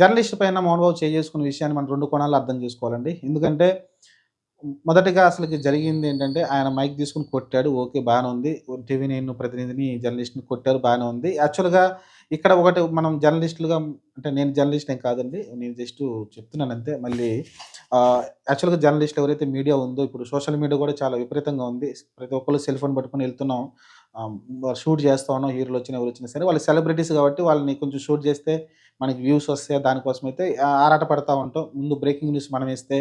Journalist పైన మోహన్ బాబు చేసుకున్న విషయాన్ని మనం రెండు కోణాలు అర్థం చేసుకోవాలండి. ఎందుకంటే మొదటిగా అసలు జరిగింది ఏంటంటే ఆయన మైక్ తీసుకుని కొట్టాడు ఓకే బాగానే ఉంది. టీవీ నేను ప్రతినిధిని జర్నలిస్ట్ని కొట్టారు బాగానే ఉంది. యాక్చువల్గా ఇక్కడ ఒకటి మనం జర్నలిస్టులుగా అంటే నేను జర్నలిస్ట్ ఏం కాదండి నేను జస్ట్ చెప్తున్నాను అంతే. మళ్ళీ యాక్చువల్గా జర్నలిస్ట్ ఎవరైతే మీడియా ఉందో ఇప్పుడు సోషల్ మీడియా కూడా చాలా విపరీతంగా ఉంది. ప్రతి ఒక్కళ్ళు సెల్ ఫోన్ పట్టుకొని వెళ్తున్నాం. షూట్ చేస్తా ఉన్నాం హీరోలు వచ్చిన ఎవరు వచ్చినా సరే వాళ్ళు సెలబ్రిటీస్ కాబట్టి వాళ్ళని కొంచెం షూట్ చేస్తే మనకి వ్యూస్ వస్తాయి దానికోసం అయితే ఆరాట పడతా ఉంటాం. ముందు బ్రేకింగ్ న్యూస్ మనం వేస్తే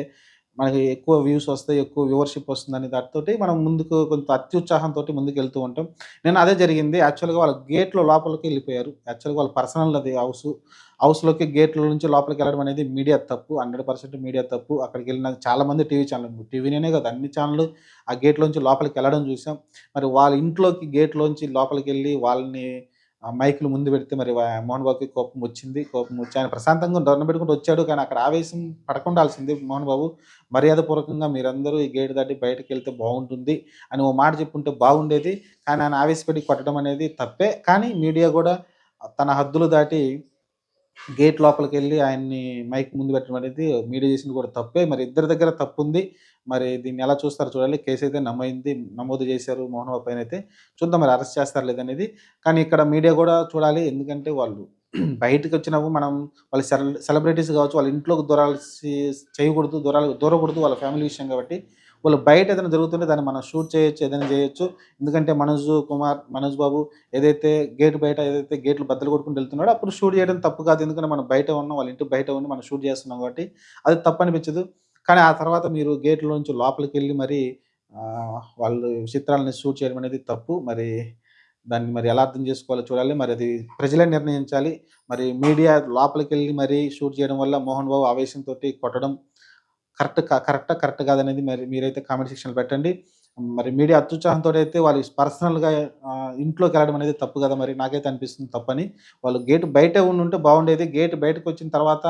మనకి ఎక్కువ వ్యూస్ వస్తాయి ఎక్కువ వ్యూవర్షిప్ వస్తుందని దాటితోటి మనం ముందుకు కొంత అత్యుత్సాహంతో ముందుకు వెళ్తూ ఉంటాం. నేను అదే జరిగింది. యాక్చువల్గా వాళ్ళ గేట్లో లోపలికి వెళ్ళిపోయారు. యాక్చువల్గా వాళ్ళ పర్సనల్ అది హౌస్ హౌస్లోకి గేట్ల నుంచి లోపలికి వెళ్ళడం అనేది మీడియా తప్పు. హండ్రెడ్ పర్సెంట్ మీడియా తప్పు. అక్కడికి వెళ్ళిన చాలా మంది టీవీ ఛానల్ టీవీనే కదా అన్ని ఛానళ్ళు ఆ గేట్లోంచి లోపలికి వెళ్ళడం చూసాం. మరి వాళ్ళ ఇంట్లోకి గేట్లోంచి లోపలికి వెళ్ళి వాళ్ళని ఆ మైకులు ముందు పెడితే మరి మోహన్ బాబుకి కోపం వచ్చింది. కోపం వచ్చి ఆయన ప్రశాంతంగా దొరణ పెట్టుకుంటూ వచ్చాడు. కానీ అక్కడ ఆవేశం పడకుండాల్సింది మోహన్ బాబు. మర్యాదపూర్వకంగా మీరందరూ ఈ గేట్ దాటి బయటకు వెళ్తే బాగుంటుంది అని ఓ మాట చెప్పుంటే బాగుండేది. కానీ ఆయన ఆవేశపడి కొట్టడం అనేది తప్పే. కానీ మీడియా కూడా తన హద్దులు దాటి గేట్ లోపలికి వెళ్ళి ఆయన్ని మైక్ ముందు పెట్టడం అనేది మీడియా చేసింది కూడా తప్పే. మరి ఇద్దరి దగ్గర తప్పు ఉంది మరి దీన్ని ఎలా చూస్తారో చూడాలి. కేసు అయితే నమ్మయింది నమోదు చేశారు మోహన్ బాబు పైన అయితే. చూద్దాం మరి అరెస్ట్ చేస్తారు లేదనేది కానీ ఇక్కడ మీడియా కూడా చూడాలి. ఎందుకంటే వాళ్ళు బయటకు వచ్చినప్పుడు మనం వాళ్ళ సెల సెలబ్రిటీస్ కావచ్చు వాళ్ళ ఇంట్లోకి దూరాల్సి చేయకూడదు దూరాలు దూరకూడదు వాళ్ళ ఫ్యామిలీ విషయం కాబట్టి వాళ్ళు బయట ఏదైనా జరుగుతుంటే దాన్ని మనం షూట్ చేయొచ్చు ఏదైనా చేయొచ్చు. ఎందుకంటే మనోజ్ కుమార్ మనోజ్ బాబు ఏదైతే గేట్ బయట ఏదైతే గేట్లు బద్దలు కొట్టుకుని వెళ్తున్నాడో అప్పుడు షూట్ చేయడం తప్పు కాదు. ఎందుకంటే మనం బయట ఉన్నాం వాళ్ళ ఇంటి బయట ఉండి మనం షూట్ చేస్తున్నాం కాబట్టి అది తప్పు అనిపించదు. కానీ ఆ తర్వాత మీరు గేట్లోంచి లోపలికి వెళ్ళి మరి వాళ్ళు చిత్రాలని షూట్ చేయడం అనేది తప్పు. మరి దాన్ని మరి ఎలా అర్థం చేసుకోవాలో చూడాలి. మరి అది ప్రజలే నిర్ణయించాలి. మరి మీడియా లోపలికి వెళ్ళి మరి షూట్ చేయడం వల్ల మోహన్ బాబు ఆవేశంతో కొట్టడం కరెక్ట్ కరెక్టా కరెక్ట్ కాదనేది మరి మీరైతే కామెంట్ సెక్షన్లో పెట్టండి. మరి మీడియా అత్యుత్సాహంతో అయితే వాళ్ళు పర్సనల్గా ఇంట్లోకి వెళ్ళడం అనేది తప్పు కదా మరి? నాకైతే అనిపిస్తుంది తప్పని. వాళ్ళు గేట్ బయటే ఉండి ఉంటే బాగుండేది. గేట్ బయటకు వచ్చిన తర్వాత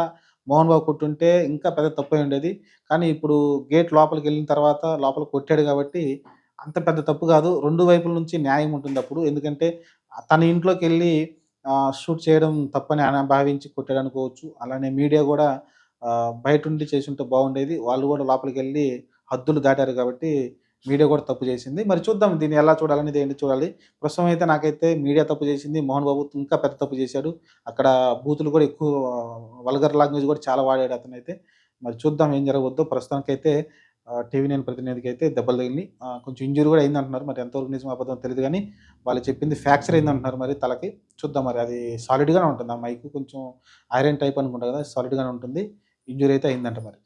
మోహన్ బాబు కొట్టుంటే ఇంకా పెద్ద తప్పు అయి ఉండేది. కానీ ఇప్పుడు గేట్ లోపలికి వెళ్ళిన తర్వాత లోపల కొట్టాడు కాబట్టి అంత పెద్ద తప్పు కాదు. రెండు వైపుల నుంచి న్యాయం ఉంటుంది అప్పుడు. ఎందుకంటే తన ఇంట్లోకి వెళ్ళి షూట్ చేయడం తప్పని భావించి కొట్టాడు అనుకోవచ్చు. అలానే మీడియా కూడా బయట ఉండి చేసి ఉంటే బాగుండేది. వాళ్ళు కూడా లోపలికి వెళ్ళి హద్దులు దాటారు కాబట్టి మీడియా కూడా తప్పు చేసింది. మరి చూద్దాం దీన్ని ఎలా చూడాలనేది ఏంటి చూడాలి. ప్రస్తుతం అయితే నాకైతే మీడియా తప్పు చేసింది. మోహన్ బాబు ఇంకా పెద్ద తప్పు చేశాడు. అక్కడ బూతులు కూడా ఎక్కువ వల్గర్ లాంగ్వేజ్ కూడా చాలా వాడాడు అతను అయితే మరి చూద్దాం ఏం జరగవద్దో ప్రస్తుతానికైతే టీవీ నైన్ ప్రతినిధికి అయితే దెబ్బలు తగిలి కొంచెం ఇంజురీ కూడా అయింది అంటున్నారు మరి ఎంతవరకు నిజం అబద్ధం తెలియదు కానీ వాళ్ళు చెప్పింది ఫ్రాక్చర్ అయింది అంటున్నారు మరి తలకి. చూద్దాం మరి అది సాలిడ్గానే ఉంటుంది? ఆ మైక్ కొంచెం ఐరన్ టైప్ అనుకుంటా కదా సాలిడ్గానే ఉంటుంది. ఇంజురీ అయితే అయిందంట మరి.